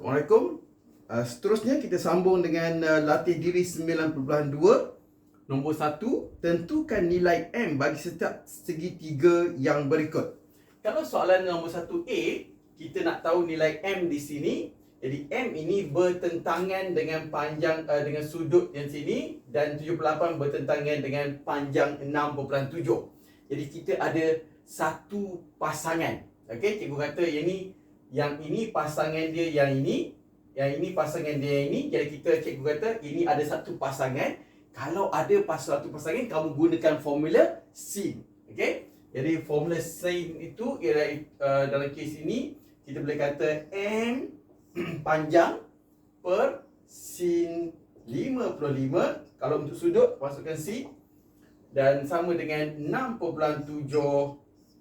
Assalamualaikum. Uh, seterusnya kita sambung dengan uh, latih diri 9.2. Nombor 1, tentukan nilai M bagi setiap segitiga yang berikut. Kalau soalan nombor 1A, kita nak tahu nilai M di sini. Jadi M ini bertentangan dengan panjang uh, dengan sudut yang sini dan 78 bertentangan dengan panjang 6.7. Jadi kita ada satu pasangan. Okey, cikgu kata yang ni yang ini pasangan dia yang ini yang ini pasangan dia yang ini. Jadi kita cikgu kata ini ada satu pasangan. Kalau ada pas satu pasangan kamu gunakan formula sin. Okey? Jadi formula sin itu ialah uh, dalam kes ini kita boleh kata m panjang per sin 55 kalau untuk sudut masukkan sin dan sama dengan 6.7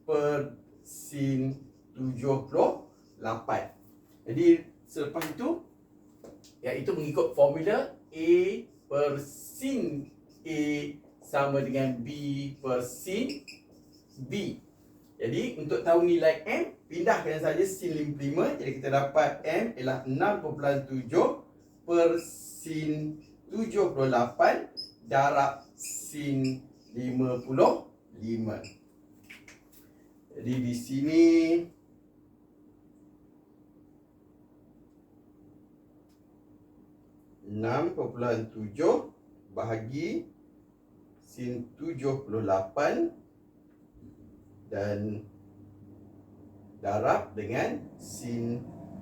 per sin 70 8. Jadi selepas itu iaitu mengikut formula A per sin A sama dengan B per sin B. Jadi untuk tahu nilai M, pindahkan saja sin 55. Jadi kita dapat M ialah 6.7 per sin 78 darab sin 55. Jadi di sini 6.7 bahagi sin 78 dan darab dengan sin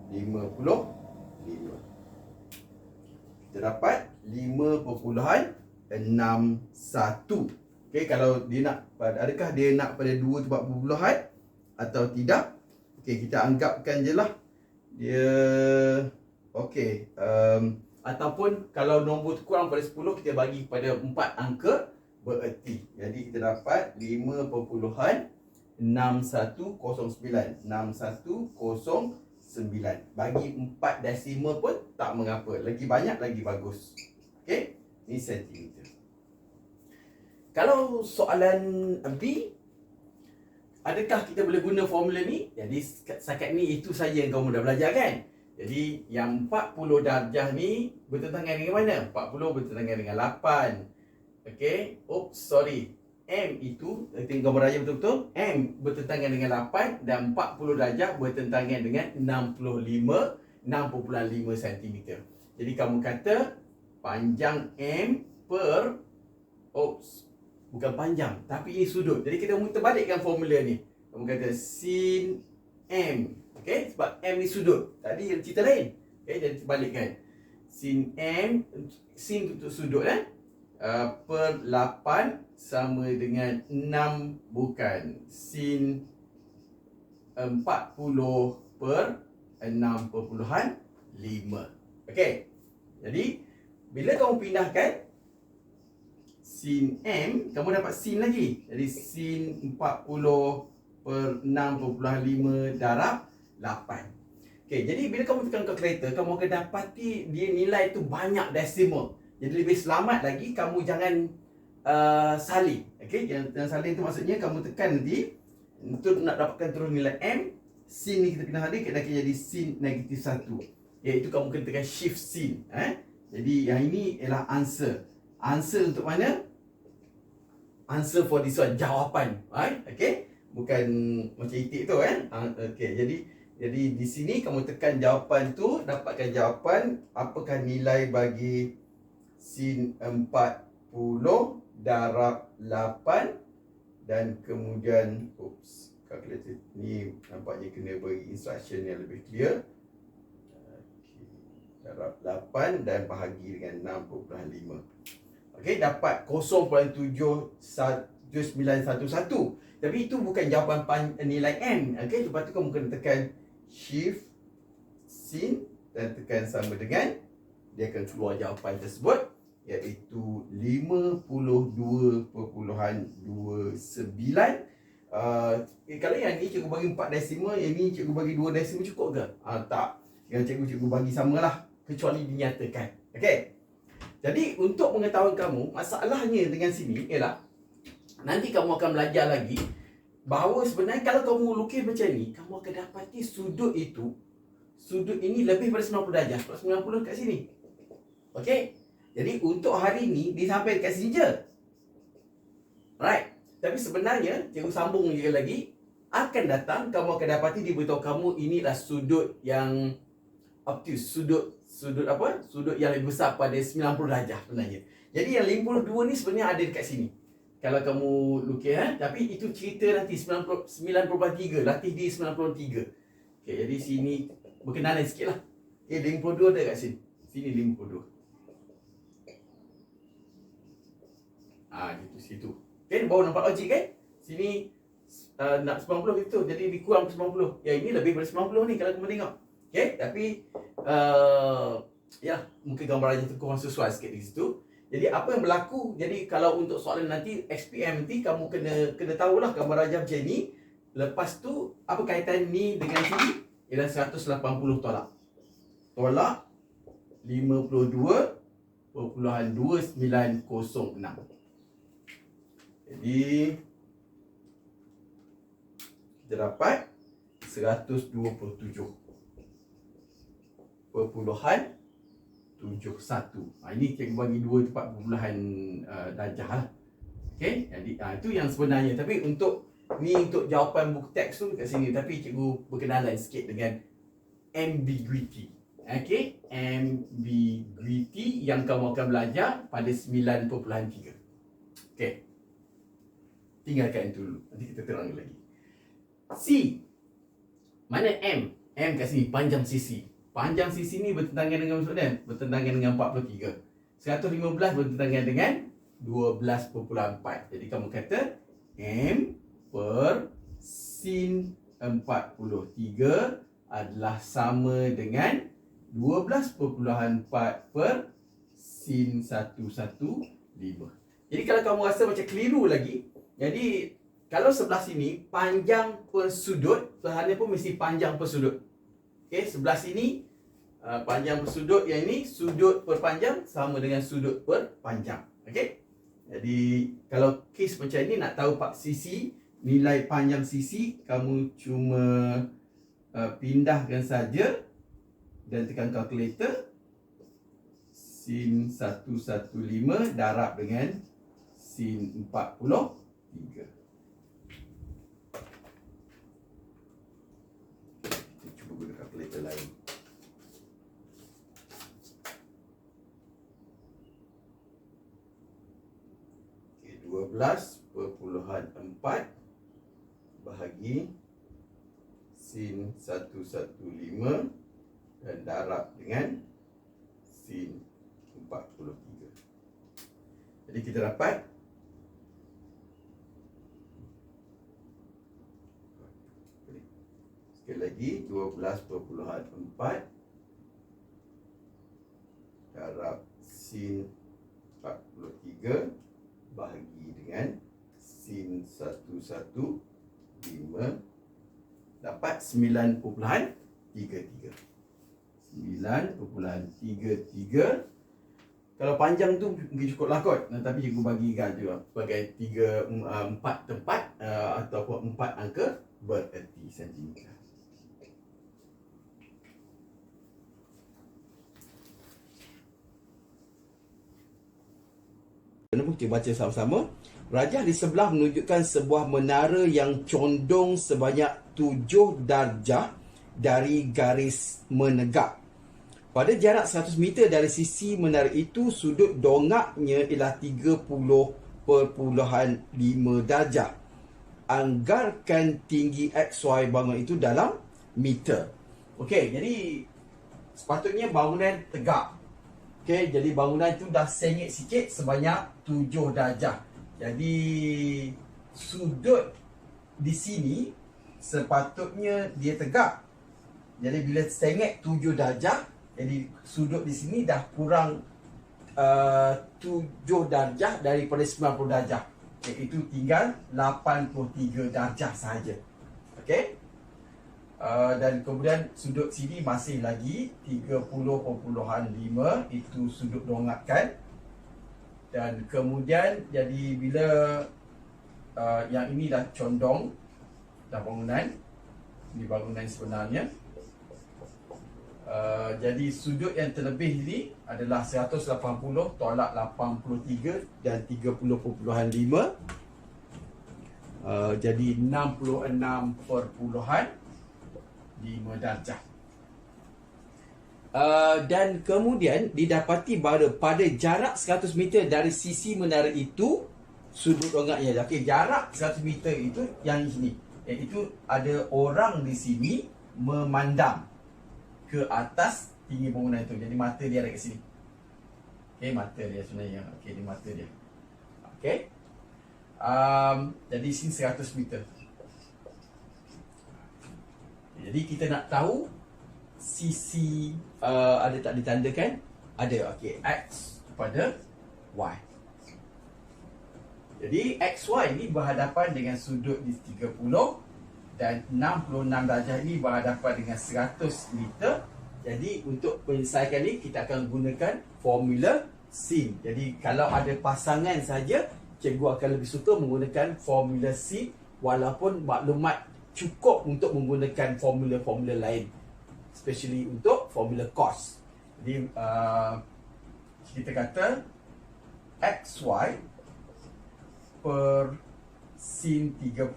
55 kita dapat 5.61 Okey kalau dia nak adakah dia nak pada 2 tempat perpuluhan atau tidak? Okey kita anggapkan je lah. Dia okey um, ataupun kalau nombor tu kurang pada 10 kita bagi kepada 4 angka bererti. Jadi kita dapat 5.6109. 6109. Bagi 4 desimal pun tak mengapa. Lagi banyak lagi bagus. Okey? Ini sentimeter. Kalau soalan B Adakah kita boleh guna formula ni? Jadi setakat ni itu saja yang kamu dah belajar kan? Jadi yang 40 darjah ni bertentangan dengan mana? 40 bertentangan dengan 8. Okey. Oops, sorry. M itu, tengok gambar raya betul-betul. M bertentangan dengan 8 dan 40 darjah bertentangan dengan 65 6.5 cm. Jadi kamu kata panjang M per oops, bukan panjang tapi ini sudut. Jadi kita muter balikkan formula ni. Kamu kata sin M Okey, sebab M ni sudut. Tadi yang cerita lain. Okey, jadi balikkan. Sin M, sin untuk sudut eh. Uh, per 8 sama dengan 6 bukan. Sin 40 per 6.5. Okey. Jadi, bila kamu pindahkan sin M, kamu dapat sin lagi. Jadi, sin 40 per 6.5 darab 8. Okey, jadi bila kamu tekan kalkulator, kamu akan dapati dia nilai tu banyak decimal. Jadi lebih selamat lagi kamu jangan uh, salin. Okey, yang, yang salin tu maksudnya kamu tekan nanti untuk nak dapatkan terus nilai M, sin ni kita kena hadir kita akan jadi sin negatif 1. Iaitu kamu kena tekan shift sin, eh. Jadi yang ini ialah answer. Answer untuk mana? Answer for this one, jawapan. Right? Okay? Bukan macam itik tu eh. Okay, jadi jadi di sini kamu tekan jawapan tu dapatkan jawapan apakah nilai bagi sin 40 darab 8 dan kemudian oops calculator ni nampaknya kena bagi instruction yang lebih clear. Okay. Darab 8 dan bahagi dengan 6.5. Okey dapat 0.7911. Tapi itu bukan jawapan nilai n. Okey lepas tu kamu kena tekan shift sin dan tekan sama dengan dia akan keluar jawapan tersebut iaitu 52.29 uh, eh, kalau yang ni cikgu bagi 4 desimal yang ni cikgu bagi 2 desimal cukup ke? Uh, tak. Yang cikgu cikgu bagi samalah kecuali dinyatakan. Okey. Jadi untuk mengetahui kamu masalahnya dengan sini ialah nanti kamu akan belajar lagi bahawa sebenarnya kalau kamu lukis macam ni kamu akan dapati sudut itu sudut ini lebih daripada 90 darjah. Sebab 90 kat sini. Okey. Jadi untuk hari ni dia sampai dekat sini je. Right. Tapi sebenarnya cikgu sambung je lagi akan datang kamu akan dapati dia beritahu kamu inilah sudut yang obtuse, sudut sudut apa? Sudut yang lebih besar pada 90 darjah sebenarnya. Jadi yang 52 ni sebenarnya ada dekat sini. Kalau kamu lukis eh, tapi itu cerita nanti 90 9.3, latih di 93. Okey, jadi sini berkenalan sikitlah. Okey, 52 ada kat sini. Sini 52. Ah, gitu situ. Okey, baru nampak logik kan? Sini uh, nak 90 gitu. Jadi dikurang 90. Ya ini lebih daripada 90 ni kalau kamu tengok. Okey, tapi uh, ya, mungkin gambar aja tu kurang sesuai sikit di situ. Jadi apa yang berlaku? Jadi kalau untuk soalan nanti SPM nanti kamu kena kena tahulah gambar rajah macam ni. Lepas tu apa kaitan ni dengan sini? Ialah 180 tolak. Tolak 52.2906. Jadi kita dapat 127 perpuluhan tujuh satu. Ha, ini cikgu bagi dua tempat perpuluhan uh, darjah lah. Okay, jadi ha, itu yang sebenarnya. Tapi untuk ni untuk jawapan buku teks tu kat sini. Tapi cikgu berkenalan sikit dengan ambiguity. Okay, ambiguity yang kamu akan belajar pada 9.3. Okay, tinggalkan itu dulu. Nanti kita terang lagi. C, mana M? M kat sini, panjang sisi. Panjang sisi ni bertentangan dengan maksud dia? Bertentangan dengan 43. 115 bertentangan dengan 12.4. Jadi kamu kata M per sin 43 adalah sama dengan 12.4 per sin 115. Jadi kalau kamu rasa macam keliru lagi, jadi kalau sebelah sini panjang per sudut, sebenarnya pun mesti panjang per sudut. Okey, sebelah sini uh, panjang bersudut yang ini sudut perpanjang sama dengan sudut perpanjang. Okey. Jadi kalau kes macam ini nak tahu pak sisi nilai panjang sisi kamu cuma uh, pindahkan saja dan tekan kalkulator sin 115 darab dengan sin 43. kereta lain. Okay, 12.4 bahagi sin 115 dan darab dengan sin 43. Jadi kita dapat Sekali lagi 12.4 darab sin 43 bahagi dengan sin 115 dapat 9.33 9.33 kalau panjang tu mungkin cukup lah kot. Tapi cikgu bagi kan juga sebagai 3 4 tempat uh, ataupun 4 angka bererti sentimeter. Kita baca sama-sama. Rajah di sebelah menunjukkan sebuah menara yang condong sebanyak tujuh darjah dari garis menegak. Pada jarak 100 meter dari sisi menara itu, sudut dongaknya ialah 30.5 darjah. Anggarkan tinggi XY bangunan itu dalam meter. Okey, jadi sepatutnya bangunan tegak. Okey, jadi bangunan itu dah sengit sikit sebanyak 7 darjah. Jadi sudut di sini sepatutnya dia tegak. Jadi bila sengit 7 darjah, jadi sudut di sini dah kurang uh, 7 darjah daripada 90 darjah. Iaitu tinggal 83 darjah saja. Okey? Uh, dan kemudian sudut sini masih lagi 30.5 itu sudut dongatkan dan kemudian jadi bila uh, yang ini dah condong dah bangunan ini bangunan sebenarnya. Uh, jadi sudut yang terlebih ini adalah 180 tolak 83 dan 30.5 uh, jadi 66 perpuluhan 5 darjah Uh, dan kemudian didapati bahawa pada jarak 100 meter dari sisi menara itu sudut rongaknya okey jarak 100 meter itu yang ini iaitu ada orang di sini memandang ke atas tinggi bangunan itu. Jadi mata dia ada kat sini. Okey mata dia sebenarnya. Okey di mata dia. Okey. Um, jadi sini 100 meter. Jadi kita nak tahu sisi uh, ada tak ditandakan? Ada. Okey, X pada Y. Jadi XY ini berhadapan dengan sudut di 30 dan 66 darjah ini berhadapan dengan 100 meter. Jadi untuk penyelesaian ini kita akan gunakan formula sin. Jadi kalau ada pasangan saja, cikgu akan lebih suka menggunakan formula sin walaupun maklumat cukup untuk menggunakan formula-formula lain especially untuk formula cos. Jadi uh, kita kata xy per sin 30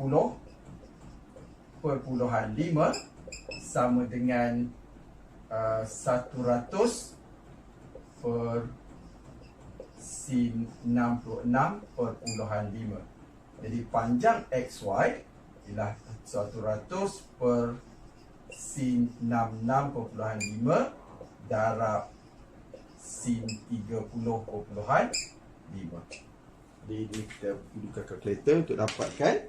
perpuluhan 5 sama dengan uh, 100 per sin 66 perpuluhan 5. Jadi panjang xy ialah 100 per sin 66.5 darab sin 30.5 jadi ini kita gunakan kalkulator untuk dapatkan.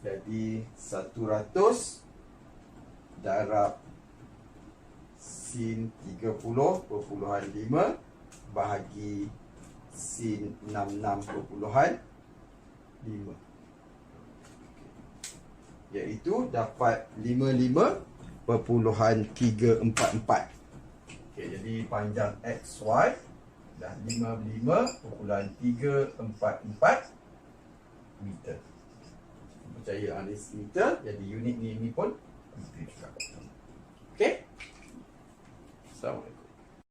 Jadi 100 darab sin 30.5 bahagi sin 66.5 iaitu dapat 55 perpuluhan 344. Okey, jadi panjang XY dah 55.344 meter. Percaya anis meter, jadi unit ni ini pun meter juga. Okey. Assalamualaikum.